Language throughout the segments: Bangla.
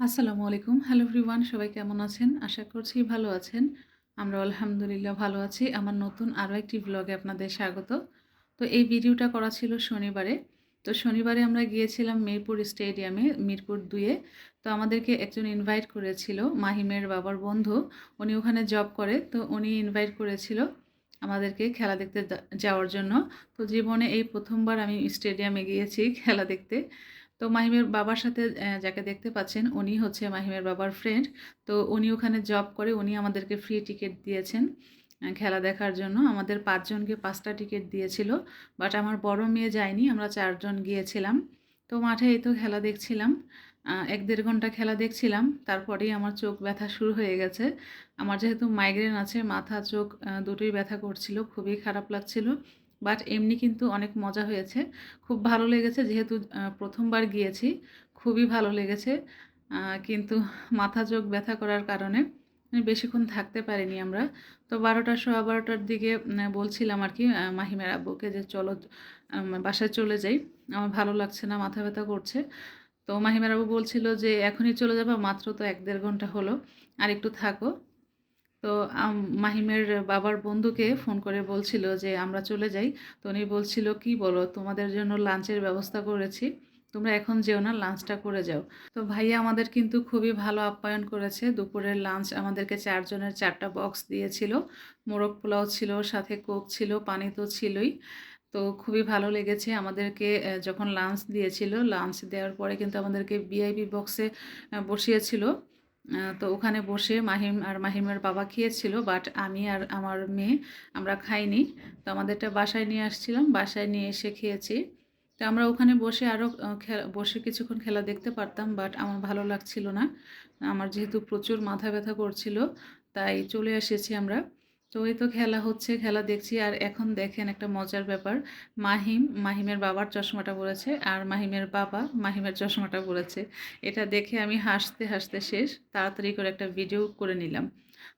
আসসালামু আলাইকুম। হ্যালো এভরিওয়ান সবাই কেমন আছেন? আশা করছি ভালো আছেন। আমরা আলহামদুলিল্লাহ ভালো আছি। আমার নতুন আরও একটি ব্লগে আপনাদের স্বাগত। তো এই ভিডিওটা করা ছিল শনিবারে। তো শনিবারে আমরা গিয়েছিলাম মিরপুর স্টেডিয়ামে, মিরপুর দুয়ে তো আমাদেরকে একজন ইনভাইট করেছিল, মাহিমের বাবার বন্ধু। উনি ওখানে জব করে, তো উনি ইনভাইট করেছিল আমাদেরকে খেলা দেখতে যাওয়ার জন্য। তো জীবনে এই প্রথমবার আমি স্টেডিয়ামে গিয়েছি খেলা দেখতে। তো মাহিমের বাবার সাথে যাকে দেখতে পাচ্ছেন, উনি হচ্ছে মাহিমের বাবার ফ্রেন্ড তো উনি ওখানে জব করে, উনি আমাদেরকে ফ্রি টিকিট দিয়েছেন খেলা দেখার জন্য। আমাদের পাঁচজনকে পাঁচটা টিকিট দিয়েছিল বাট আমার বড় মেয়ে যায়নি, আমরা চারজন গিয়েছিলাম। তো মাঠে এই তো খেলা দেখছিলাম এক দেড় ঘণ্টা খেলা দেখছিলাম, তারপরেই আমার চোখ ব্যথা শুরু হয়ে গেছে। আমার যেহেতু মাইগ্রেন আছে, মাথা, চোখ দুটোই ব্যথা করছিল, খুবই খারাপ লাগছিল। বাট এমনি কিন্তু অনেক মজা হয়েছে। খুব ভালো লেগেছে যেহেতু প্রথমবার গিয়েছি, খুবই ভালো লেগেছে। কিন্তু মাথা চোখ ব্যথা করার কারণে বেশিক্ষণ থাকতে পারিনি আমরা। তো বারোটা সোয়া বারোটার দিকে বলছিলাম আর কি মাহিমের আব্বুকে যে চলো বাসায় চলে যাই। আমার ভালো লাগছে না, মাথা ব্যথা করছে। তো মাহিমের আব্বু বলছিল যে, এখনই চলে যাব, মাত্র তো এক দেড় ঘণ্টা হলো। আর একটু থাকো। তো মাহিমের বাবার বন্ধুকে ফোন করে বলছিল যে, আমরা চলে যাই। তো উনি বলছিল, কি বলো, তোমাদের জন্য লাঞ্চের ব্যবস্থা করেছি। তোমরা এখন যেও না, লাঞ্চটা করে যাও। তো ভাইয়া আমাদের কিন্তু খুবই ভালো আপ্যায়ন করেছে। দুপুরের লাঞ্চ আমাদেরকে চারজনের চারটা বক্স দিয়েছিল। মোরগ পোলাও ছিল, সাথে কোক ছিল, পানি তো ছিলই। তো খুবই ভালো লেগেছে আমাদেরকে যখন লাঞ্চ দিয়েছিল, লাঞ্চ দেওয়ার পরে কিন্তু আমাদেরকে ভিআইপি বক্সে বসিয়েছিল। তো ওখানে বসে মাহিম আর মাহিমের বাবা খেয়েছিল বাট আমি আর আমার মেয়ে আমরা খাইনি। তো আমাদেরটা বাসায় নিয়ে আসছিলাম, বাসায় নিয়ে এসে খেয়েছি। তো আমরা ওখানে বসে আরও বসে কিছুক্ষণ খেলা দেখতে পারতাম বাট আমার ভালো লাগছিল না। আমার যেহেতু প্রচুর মাথা ব্যথা করছিল, তাই চলে এসেছি আমরা। তো এই তো খেলা হচ্ছে, খেলা দেখছি। আর এখন দেখেন একটা মজার ব্যাপার। মাহিম, মাহিমের বাবার চশমাটা পরেছে আর মাহিমের বাবা মাহিমের চশমাটা পরেছে। এটা দেখে আমি হাসতে হাসতে শেষ। তাড়াতাড়ি করে একটা ভিডিও করে নিলাম।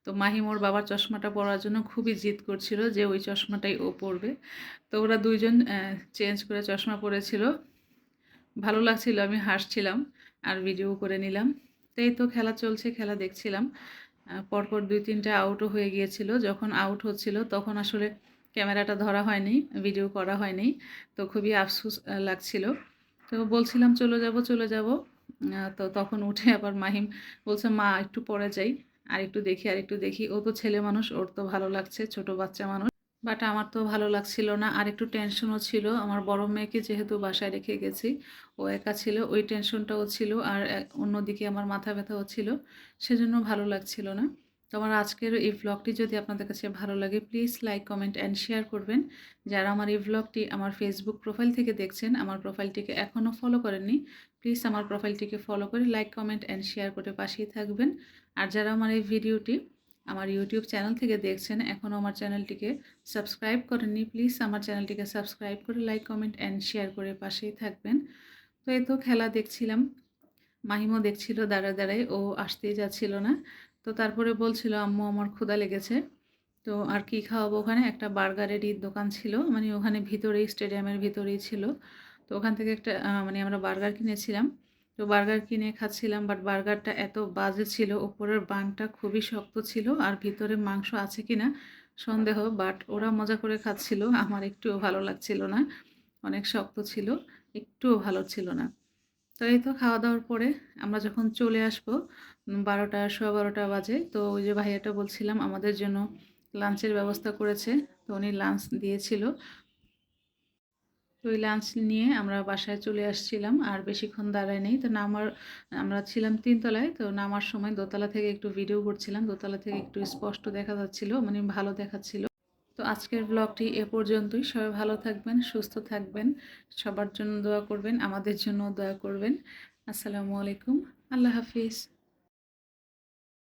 তো মাহিম ওর বাবার চশমাটা পরার জন্য খুবই জিদ করছিল যে ওই চশমাটাই ও পরবে। তো ওরা দুইজন চেঞ্জ করে চশমা পরেছিল। ভালো লাগছিল, আমি হাসছিলাম আর ভিডিও করে নিলাম। তো এই তো খেলা চলছে, খেলা দেখছিলাম। পরপর দুই তিনটা আউটও হয়ে গিয়েছিল। যখন আউট হচ্ছিল, তখন আসলে ক্যামেরাটা ধরা হয়নি ভিডিও করা হয়নি। তো খুবই আফসোস লাগছিল। তো বলছিলাম, চলে যাব চলে যাব। তো তখন উঠে আবার মাহিম বলছে, মা, একটু পরে যাই, আর একটু দেখি, আর একটু দেখি। ও তো ছেলে মানুষ, ওর তো ভালো লাগছে, ছোট বাচ্চা মানুষ। বাট আমার তো ভালো লাগছিল না। আর একটু টেনশনও ছিল। আমার বড় মেয়েকে যেহেতু বাসায় রেখে গেছি, ও একা ছিল, ওই টেনশনটাও ছিল আর অন্যদিকে আমার মাথা ব্যথাও ছিল, সেজন্য ভালো লাগছিল না। তো আমার আজকের এই ভ্লগটি যদি আপনাদের কাছে ভালো লাগে please like comment and share করবেন। যারা আমার এই ভ্লগটি আমার ফেসবুক প্রোফাইল থেকে দেখছেন, আমার প্রোফাইলটিকে এখনও ফলো করেননি প্লিজ আমার প্রোফাইলটিকে ফলো করে লাইক কমেন্ট অ্যান্ড শেয়ার করে পাশেই থাকবেন। আর যারা আমার এই ভিডিওটি আমার ইউটিউব চ্যানেল থেকে দেখছেন, এখনও আমার চ্যানেলটিকে সাবস্ক্রাইব করেননি প্লিজ আমার চ্যানেলটিকে সাবস্ক্রাইব করে লাইক কমেন্ট অ্যান্ড শেয়ার করে পাশেই থাকবেন। তো এই তো খেলা দেখছিলাম, মাহিমও দেখছিল দাঁড়ায় দাঁড়ায়, ও আসতেই যাচ্ছিল না। তো তারপরে বলছিল, আম্মু, আমার ক্ষুধা লেগেছে, তো আর কি খাওয়াবো ওখানে? একটা বার্গারেরই দোকান ছিল মানে ওখানে ভিতরেই, স্টেডিয়ামের ভিতরেই ছিল। তো ওখান থেকে একটা মানে আমরা বার্গার কিনেছিলাম। তো বার্গার কিনে খাচ্ছিলাম বাট বার্গারটা এত বাজে ছিল, ওপরের বানটা খুবই শক্ত ছিল, আর ভিতরে মাংস আছে কি না সন্দেহ বাট ওরা মজা করে খাচ্ছিল, আমার একটুও ভালো লাগছিল না, অনেক শক্ত ছিল, একটুও ভালো ছিল না। তো এই তো খাওয়া দাওয়ার পরে আমরা যখন চলে আসব, বারোটা, সোয়া বারোটা বাজে, তো ওই যে ভাইয়াটা বলছিলাম, আমাদের জন্য লাঞ্চের ব্যবস্থা করেছে, তো উনি লাঞ্চ দিয়েছিল তো ওই লাঞ্চ নিয়ে আমরা বাসায় চলে আসছিলাম, আর বেশিক্ষণ দাঁড়ায় নেই। তো নামার, আমরা ছিলাম তিনতলায়, তো নামার সময় দোতলা থেকে একটু ভিডিও করছিলাম। দোতলা থেকে একটু স্পষ্ট দেখা যাচ্ছিল মানে ভালো দেখাচ্ছিল। তো আজকের ব্লগটি এ পর্যন্তই। সবাই ভালো থাকবেন, সুস্থ থাকবেন। সবার জন্য দোয়া করবেন, আমাদের জন্য দোয়া করবেন। আসসালামু আলাইকুম। আল্লাহ হাফিজ।